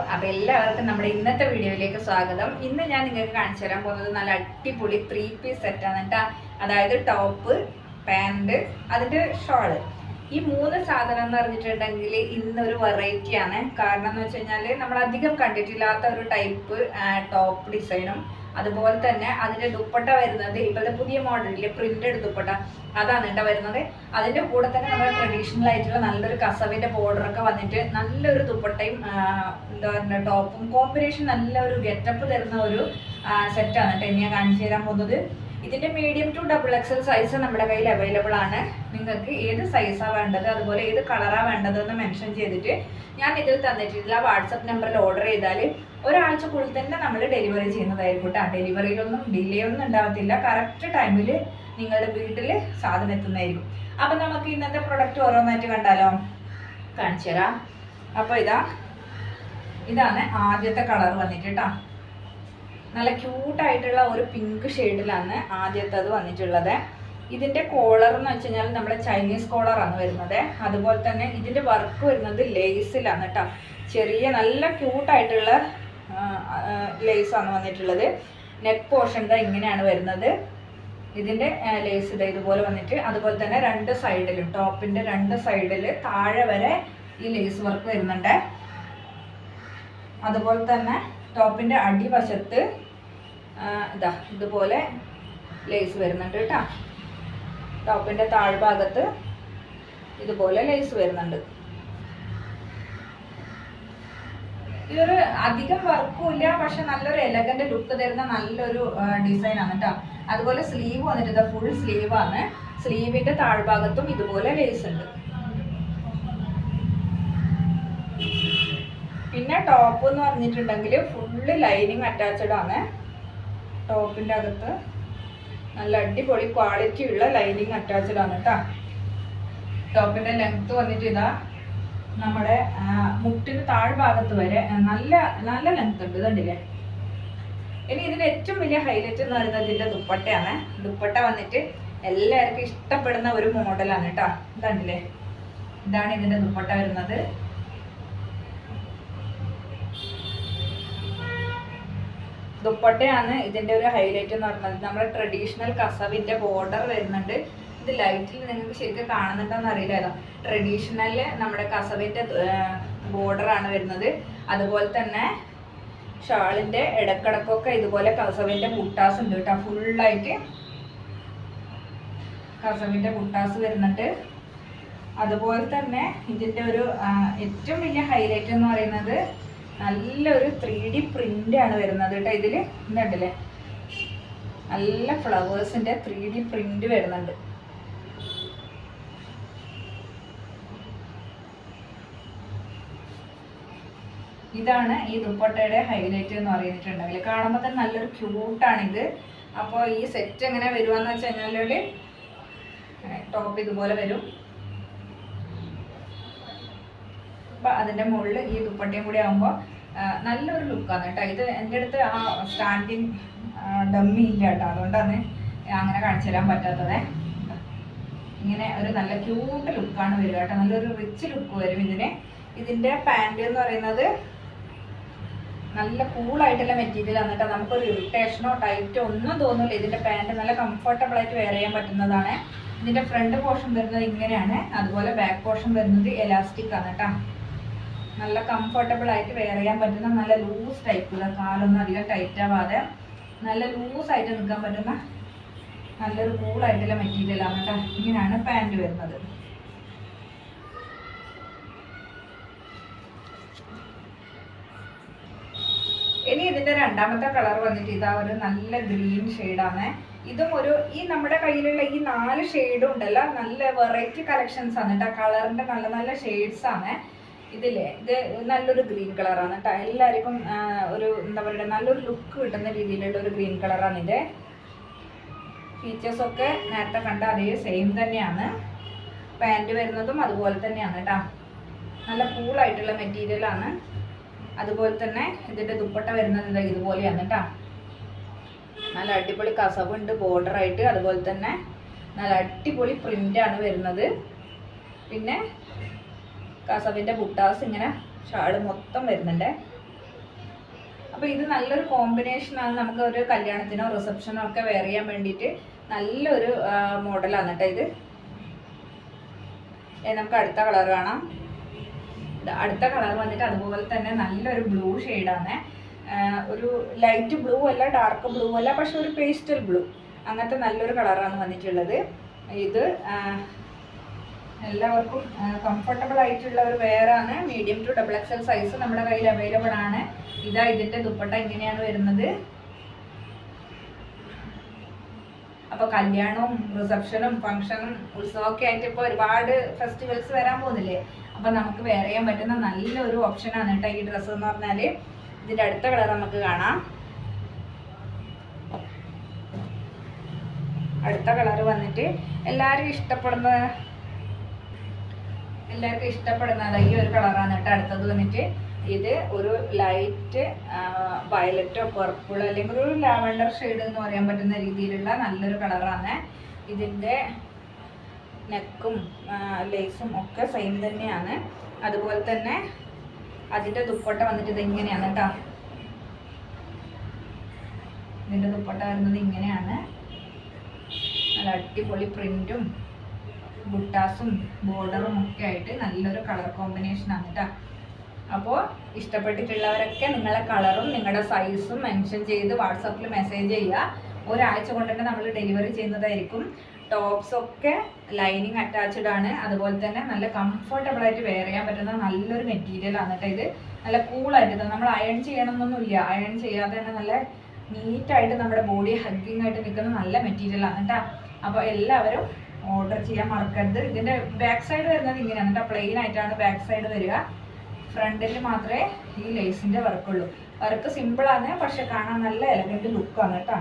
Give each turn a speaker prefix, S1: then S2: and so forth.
S1: അപ്പൊ എല്ലാവർക്കും നമ്മുടെ ഇന്നത്തെ വീഡിയോയിലേക്ക് സ്വാഗതം. ഇന്ന് ഞാൻ നിങ്ങൾക്ക് കാണിച്ചു തരാൻ പോകുന്നത് നല്ല അടിപൊളി ത്രീ പീസ് സെറ്റാണ് കേട്ടോ. അതായത് ടോപ്പ് പാന്റ് അതിന്റെ ഷോൾ ഈ മൂന്ന് സാധനം എന്ന് പറഞ്ഞിട്ടുണ്ടെങ്കിൽ ഇന്നൊരു വെറൈറ്റിയാണ് കാരണം എന്ന് വെച്ച് കഴിഞ്ഞാൽ നമ്മൾ അധികം കണ്ടിട്ടില്ലാത്ത ഒരു ടൈപ്പ് ടോപ്പ് ഡിസൈനും അതുപോലെ തന്നെ അതിന്റെ ദുപ്പട്ട വരുന്നത് ഇപ്പോഴത്തെ പുതിയ മോഡലിലെ പ്രിന്റഡ് ദുപ്പട്ട. അതാണ് കേട്ടോ വരുന്നത്. അതിന്റെ കൂടെ തന്നെ നമ്മുടെ ട്രഡീഷണൽ ആയിട്ടുള്ള നല്ലൊരു കസവിന്റെ ബോർഡർ ഒക്കെ വന്നിട്ട് നല്ലൊരു ദുപ്പട്ടയും എന്താ പറയുക ടോപ്പും കോമ്പിനേഷൻ നല്ലൊരു ഗെറ്റപ്പ് തരുന്ന ഒരു സെറ്റാണ് കേട്ടോ ഇനി ഞാൻ കാണിച്ചു തരാൻ പോകുന്നത്. ഇതിന്റെ medium to double XL size നമ്മുടെ കയ്യിൽ അവൈലബിൾ ആണ്. നിങ്ങൾക്ക് ഏത് സൈസാണ് വേണ്ടത് അതുപോലെ ഏത് കളറാണ് വേണ്ടത് എന്ന് മെൻഷൻ ചെയ്തിട്ട് ഞാൻ ഇതിൽ തന്നിട്ടില്ല വാട്സപ്പ് നമ്പറിൽ ഓർഡർ ചെയ്താൽ ഒരാഴ്ചക്കുള്ളിൽ തന്നെ നമ്മൾ ഡെലിവറി ചെയ്യുന്നതായിരിക്കും കേട്ടോ ഡെലിവറിയിലൊന്നും ഡിലേ ഒന്നും ഉണ്ടാവത്തില്ല. കറക്റ്റ് ടൈമിൽ നിങ്ങളുടെ വീട്ടിൽ സാധനം എത്തുന്നതായിരിക്കും. അപ്പം നമുക്ക് ഇന്നത്തെ പ്രൊഡക്റ്റ് ഓരോന്നായിട്ട് കണ്ടാലോ? കാണിച്ചു തരാം അപ്പോൾ ഇതാ ഇതാണ് ആദ്യത്തെ കളർ വന്നിട്ട് കേട്ടോ നല്ല ക്യൂട്ടായിട്ടുള്ള ഒരു പിങ്ക് ഷെയ്ഡിലാണ് ആദ്യത്തേത് വന്നിട്ടുള്ളത്. ഇതിന്റെ കോളർ എന്ന് വെച്ച് കഴിഞ്ഞാൽ നമ്മുടെ ചൈനീസ് കോളറാണ് വരുന്നത്. അതുപോലെ തന്നെ ഇതിന്റെ വർക്ക് വരുന്നത് ലേസിലാണ് കേട്ടോ ചെറിയ നല്ല ക്യൂട്ടായിട്ടുള്ള ലേസാണ് വന്നിട്ടുള്ളത്. നെക്ക് പോർഷൻ ഇതാ ഇങ്ങനെയാണ് വരുന്നത്. ഇതിന്റെ ലേസ് ഇതാ ഇതുപോലെ വന്നിട്ട് അതുപോലെ തന്നെ രണ്ട് സൈഡിലും ടോപ്പിന്റെ രണ്ട് സൈഡിൽ താഴെ വരെ ഈ ലേസ് വർക്ക് വരുന്നുണ്ട്. അതുപോലെ തന്നെ ടോപ്പിന്റെ അടിവശത്ത് ഇതാ ഇതുപോലെ ലേസ് വരുന്നുണ്ട് കേട്ടോ. ടോപ്പിന്റെ താഴ്ഭാഗത്ത് ഇതുപോലെ ലേസ് വരുന്നുണ്ട്. ഇതൊരു അധികം വർക്കും ഇല്ല പക്ഷെ നല്ലൊരു എലഗന്റ് ലുക്ക് തരുന്ന നല്ലൊരു ഡിസൈൻ ആണ് കേട്ടോ. അതുപോലെ സ്ലീവ് വന്നിട്ട് ഫുൾ സ്ലീവാണ് സ്ലീവിന്റെ താഴ്ഭാഗത്തും ഇതുപോലെ ലേസ് ഉണ്ട്. പിന്നെ ടോപ്പ് എന്ന് പറഞ്ഞിട്ടുണ്ടെങ്കിൽ ഫുള്ള് ലൈനിങ് അറ്റാച്ച്ഡ് ആണ്. ടോപ്പിന്റെ അകത്ത് നല്ല അടിപൊളി ക്വാളിറ്റി ഉള്ള ലൈനിങ് അറ്റാച്ച്ഡ് ആണ് കേട്ടോ ടോപ്പിന്റെ ലെങ്ത് വന്നിട്ട് ഇതാ നമ്മുടെ മുട്ടിന് താഴ്ഭാഗത്ത് വരെ നല്ല നല്ല ലെങ്ത് ഉണ്ട് ഇതുണ്ടല്ലേ ഇനി ഇതിന്റെ ഏറ്റവും വലിയ ഹൈലൈറ്റ് എന്ന് പറയുന്നത് ഇതിന്റെ ദുപ്പട്ടയാണ്. ദുപ്പട്ട വന്നിട്ട് എല്ലാവർക്കും ഇഷ്ടപ്പെടുന്ന ഒരു മോഡലാണ് കേട്ടോ ഇതാണ്ടില്ലേ ഇതാണ് ഇതിന്റെ ദുപ്പട്ട വരുന്നത്. ദുപ്പട്ടയാണ് ഇതിന്റെ ഒരു ഹൈലൈറ്റ് എന്ന് പറയുന്നത് നമ്മുടെ ട്രഡീഷണൽ കസവിന്റെ ബോർഡർ വരുന്നുണ്ട്. ഇത് ലൈറ്റിൽ നിങ്ങൾക്ക് ശരിക്കും കാണുന്നുണ്ടോന്ന് അറിയില്ല ഏതാ ട്രഡീഷണൽ നമ്മുടെ കസവിന്റെ ബോർഡർ ആണ് വരുന്നത്. അതുപോലെ തന്നെ ഷാളിന്റെ ഇടക്കിടക്കൊക്കെ ഇതുപോലെ കസവിന്റെ മുട്ടാസ് ഉണ്ട് കേട്ടോ. ഫുള്ളായിട്ട് കസവിന്റെ മുട്ടാസ് വരുന്നുണ്ട്. അതുപോലെ തന്നെ ഇതിന്റെ ഒരു ഏറ്റവും വലിയ ഹൈലൈറ്റ് എന്ന് പറയുന്നത് നല്ലൊരു ത്രീ ഡി പ്രിന്റ് ആണ് വരുന്നത് കേട്ടോ ഇതിൽ. ഇന്നുണ്ടല്ലേ നല്ല ഫ്ലവേഴ്സിന്റെ ത്രീ ഡി പ്രിന്റ് വരുന്നുണ്ട്. ഇതാണ് ഈ ദുപ്പട്ടയുടെ ഹൈലൈറ്റ് എന്ന് പറഞ്ഞിട്ടുണ്ടെങ്കിൽ കാണുമ്പോൾ തന്നെ നല്ലൊരു ക്യൂട്ടാണ് ഇത് അപ്പോൾ ഈ സെറ്റ് എങ്ങനെ വരുവാന്ന് വെച്ച് കഴിഞ്ഞാൽ ടോപ്പ് ഇതുപോലെ വരും. അപ്പൊ അതിന്റെ മുകളിൽ ഈ ദുപ്പട്ടയും കൂടി ആകുമ്പോൾ നല്ലൊരു ലുക്കാണ് കേട്ടോ. ഇത് എന്റെ അടുത്ത് ആ സ്റ്റാൻഡിങ് ഡമ്മി ഇല്ല കേട്ടോ. അതുകൊണ്ടാണ് അങ്ങനെ കാണിച്ചു തരാൻ പറ്റാത്തത്. ഇങ്ങനെ ഒരു നല്ല ക്യൂട്ട് ലുക്കാണ് വരിക കേട്ടോ. നല്ലൊരു റിച്ച് ലുക്ക് വരും ഇതിന്. ഇതിന്റെ പാന്റ് എന്ന് പറയുന്നത് നല്ല കൂളായിട്ടുള്ള മെറ്റീരിയൽ കേട്ടോ. നമുക്കൊരു ഇറിറ്റേഷനോ ടൈറ്റോ ഒന്നും തോന്നില്ല ഇതിന്റെ പാന്റ് നല്ല കംഫർട്ടബിൾ ആയിട്ട് വെയർ ചെയ്യാൻ പറ്റുന്നതാണ്. ഇതിന്റെ ഫ്രണ്ട് പോർഷൻ വരുന്നത് ഇങ്ങനെയാണ്. അതുപോലെ ബാക്ക് പോർഷൻ വരുന്നത് എലാസ്റ്റിക് ആണ് കേട്ടോ. നല്ല കംഫർട്ടബിൾ ആയിട്ട് വെയർ ചെയ്യാൻ പറ്റുന്ന നല്ല ലൂസ് ടൈപ്പ് കാലൊന്നും അധികം ടൈറ്റ് ആവാതെ നല്ല ലൂസ് ആയിട്ട് നിൽക്കാൻ പറ്റുന്ന നല്ലൊരു മെറ്റീരിയൽ ആണ് കേട്ടോ ഇങ്ങനെയാണ് പാന്റ് വരുന്നത്. ഇനി ഇതിന്റെ രണ്ടാമത്തെ കളർ വന്നിട്ട് ഇതാ ഒരു നല്ല ഗ്രീൻ ആണ്. ഇതും ഒരു ഈ നമ്മുടെ കയ്യിലുള്ള ഈ നാല് ഷെയ്ഡും ഉണ്ടല്ലോ നല്ല വെറൈറ്റി കളക്ഷൻസ് ആണ് കേട്ടോ കളറിന്റെ നല്ല നല്ല ഷെയ്ഡ്സ് ആണ്. ഇതില്ലേ? ഇത് നല്ലൊരു ഗ്രീൻ കളറാണ് കേട്ടോ. എല്ലാവർക്കും ഒരു എന്താ പറയുക നല്ലൊരു ലുക്ക് കിട്ടുന്ന രീതിയിലുള്ള ഒരു ഗ്രീൻ കളറാണ് ഇത്. ഫീച്ചേഴ്സ് ഒക്കെ നേരത്തെ കണ്ട അതേ സെയിം തന്നെയാണ്. പാന്റ് വരുന്നതും അതുപോലെ തന്നെയാണ് കേട്ടോ. നല്ല കൂളായിട്ടുള്ള മെറ്റീരിയൽ ആണ്. അതുപോലെ തന്നെ ഇതിന്റെ ദുപ്പട്ട വരുന്നത് ഇതുപോലെയാണ് കേട്ടോ. നല്ല അടിപൊളി കസവുണ്ട് ബോർഡർ ആയിട്ട്. അതുപോലെ തന്നെ നല്ല അടിപൊളി പ്രിന്റ് ആണ് വരുന്നത്. പിന്നെ കസവിന്റെ ബുട്ടാസ് ഇങ്ങനെ ഷാൾ മൊത്തം വരുന്നുണ്ട്. അപ്പോൾ ഇത് നല്ലൊരു കോമ്പിനേഷനാണ് നമുക്ക് ഒരു കല്യാണത്തിനോ റിസപ്ഷനോ ഒക്കെ വെയർ ചെയ്യാൻ വേണ്ടിയിട്ട് നല്ലൊരു മോഡലാണ് കേട്ടോ ഇത്. നമുക്ക് അടുത്ത കളർ കാണാം. അടുത്ത കളർ വന്നിട്ട് അതുപോലെ തന്നെ നല്ലൊരു ബ്ലൂ ഷെയ്ഡാണ് ഒരു ലൈറ്റ് ബ്ലൂ അല്ല ഡാർക്ക് ബ്ലൂ അല്ല പക്ഷെ ഒരു പേസ്റ്റൽ ബ്ലൂ അങ്ങനത്തെ നല്ലൊരു കളറാണ് വന്നിട്ടുള്ളത്. ഇത് എല്ലാവർക്കും കംഫർട്ടബിൾ ആയിട്ടുള്ള ഒരു വെയറാണ് medium to double XL size നമ്മുടെ കയ്യിൽ അവൈലബിൾ ആണ്. ഇതാ ഇതിന്റെ ദുപ്പട്ട എങ്ങനെയാണ് വരുന്നത്. അപ്പോൾ കല്യാണവും റിസപ്ഷനും ഫംഗ്ഷനും ഉത്സവമൊക്കെ ആയിട്ട് ഇപ്പൊ ഒരുപാട് ഫെസ്റ്റിവൽസ് വരാൻ പോകുന്നില്ലേ? അപ്പൊ നമുക്ക് വെയർ ചെയ്യാൻ പറ്റുന്ന നല്ലൊരു ഓപ്ഷനാണ് കേട്ടോ ഈ ഡ്രസ്സ് എന്ന് പറഞ്ഞാൽ ഇതിന്റെ അടുത്ത കളർ നമുക്ക് കാണാം. അടുത്ത കളർ വന്നിട്ട് എല്ലാവരും ഇഷ്ടപ്പെടുന്ന എല്ലാവർക്കും ഇഷ്ടപ്പെടുന്നത് ഈ ഒരു കളറാണ് കേട്ടോ അടുത്തത് വന്നിട്ട്. ഇത് ഒരു ലൈറ്റ് വയലറ്റോ പർപ്പിൾ അല്ലെങ്കിൽ ഒരു ലാവണ്ടർ ഷെയ്ഡ് എന്ന് പറയാൻ പറ്റുന്ന രീതിയിലുള്ള നല്ലൊരു കളറാണ് ഇതിന്റെ നെക്കും ലേസും ഒക്കെ സെയിം തന്നെയാണ്. അതുപോലെ തന്നെ അതിന്റെ ദുപ്പട്ട വന്നിട്ട് ഇത് ഇങ്ങനെയാണ് കേട്ടോ. ഇതിന്റെ ദുപ്പട്ട വരുന്നത് ഇങ്ങനെയാണ്. നല്ല അടിപൊളി പ്രിന്റും ബുട്ടാസും ബോർഡറും ഒക്കെ ആയിട്ട് നല്ലൊരു കളർ കോമ്പിനേഷൻ ആണ് കേട്ടോ അപ്പോൾ ഇഷ്ടപ്പെട്ടിട്ടുള്ളവരൊക്കെ നിങ്ങളുടെ കളറും നിങ്ങളുടെ സൈസും മെൻഷൻ ചെയ്ത് വാട്സപ്പിൽ മെസ്സേജ് ചെയ്യുക. ഒരാഴ്ച കൊണ്ട് തന്നെ നമ്മൾ ഡെലിവറി ചെയ്യുന്നതായിരിക്കും. ടോപ്സ് ഒക്കെ ലൈനിങ് അറ്റാച്ച്ഡ് ആണ്. അതുപോലെ തന്നെ നല്ല കംഫർട്ടബിൾ ആയിട്ട് വെയർ ചെയ്യാൻ പറ്റുന്ന നല്ലൊരു മെറ്റീരിയൽ ആണ് കേട്ടോ ഇത്. നല്ല കൂളായിട്ട് നമ്മൾ അയൺ ചെയ്യണമെന്നൊന്നുമില്ല അയൺ ചെയ്യാതെ തന്നെ നല്ല നീറ്റായിട്ട് നമ്മുടെ ബോഡി ഹഗ്ഗിങ് ആയിട്ട് നിൽക്കുന്ന നല്ല മെറ്റീരിയൽ ആണ് കേട്ടോ അപ്പോൾ എല്ലാവരും ഓർഡർ ചെയ്യാൻ മറക്കരുത്. ഇതിന്റെ ബാക്ക് സൈഡ് വരുന്നത് ഇങ്ങനെയാണ് കേട്ടോ. പ്ലെയിൻ ആയിട്ടാണ് ബാക്ക് സൈഡ് വരിക. ഫ്രണ്ടിൽ മാത്രമേ ഈ ലേസിന്റെ വർക്കുള്ളൂ വർക്ക് സിമ്പിൾ ആണ് പക്ഷെ കാണാൻ നല്ല എലഗന്റ് ലുക്കാണ് കേട്ടോ.